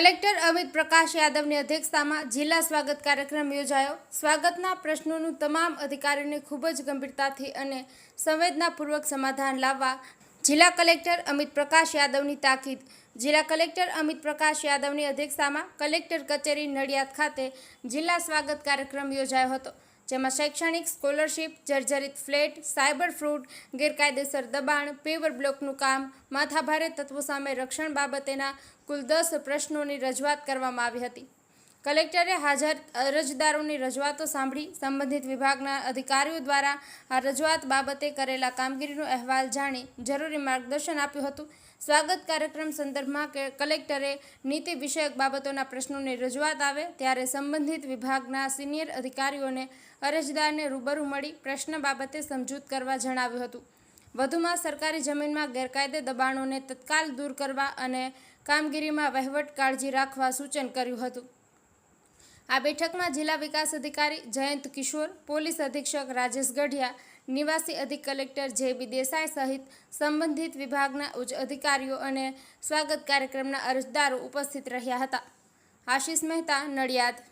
અમિત પ્રકાશ યાદવની અધ્યક્ષતામાં જિલ્લા સ્વાગત કાર્યક્રમ યોજાયો. સ્વાગતના પ્રશ્નોનું તમામ અધિકારીઓને ખૂબ જ ગંભીરતાથી અને સંવેદનાપૂર્વક સમાધાન લાવવા જિલ્લા કલેક્ટર અમિત પ્રકાશ યાદવની તાકીદ. જિલ્લા કલેક્ટર અમિત પ્રકાશ યાદવની અધ્યક્ષતામાં કલેક્ટર કચેરી નડિયાદ ખાતે જિલ્લા સ્વાગત કાર્યક્રમ યોજાયો હતો. જેમાં શૈક્ષણિક સ્કોલરશીપ, જર્જરિત ફ્લેટ, સાયબર ફ્રૂટ, ગેરકાયદેસર દબાણ, પેવર બ્લોકનું કામ, માથાભારે તત્વો સામે રક્ષણ બાબતેના કુલ દસ પ્રશ્નોની રજૂઆત કરવામાં આવી હતી. કલેક્ટરે હાજર અરજદારોની રજૂઆતો સાંભળી. સંબંધિત વિભાગના અધિકારીઓ દ્વારા આ રજૂઆત બાબતે કરેલા કામગીરીનો અહેવાલ જાણી જરૂરી માર્ગદર્શન આપ્યું હતું. સ્વાગત કાર્યક્રમ સંદર્ભમાં કલેક્ટરે નીતિ વિષયક બાબતોના પ્રશ્નોની રજૂઆત આવે ત્યારે સંબંધિત વિભાગના સિનિયર અધિકારીઓને અરજદારને રૂબરૂ મળી પ્રશ્ન બાબતે સમજૂત કરવા જણાવ્યું હતું. વધુમાં સરકારી જમીનમાં ગેરકાયદે દબાણોને તત્કાલ દૂર કરવા અને કામગીરીમાં વહીવટ કાળજી રાખવા સૂચન કર્યું હતું. આ બેઠકમાં જિલ્લા વિકાસ અધિકારી જયંત કિશોર, પોલીસ અધિક્ષક રાજેશ ગઢિયા, નિવાસી અધિક કલેક્ટર જે બી દેસાઈ સહિત સંબંધિત વિભાગના ઉચ્ચ અધિકારીઓ અને સ્વાગત કાર્યક્રમના અરજદારો ઉપસ્થિત રહ્યા હતા. આશીષ મહેતા, નડિયાદ.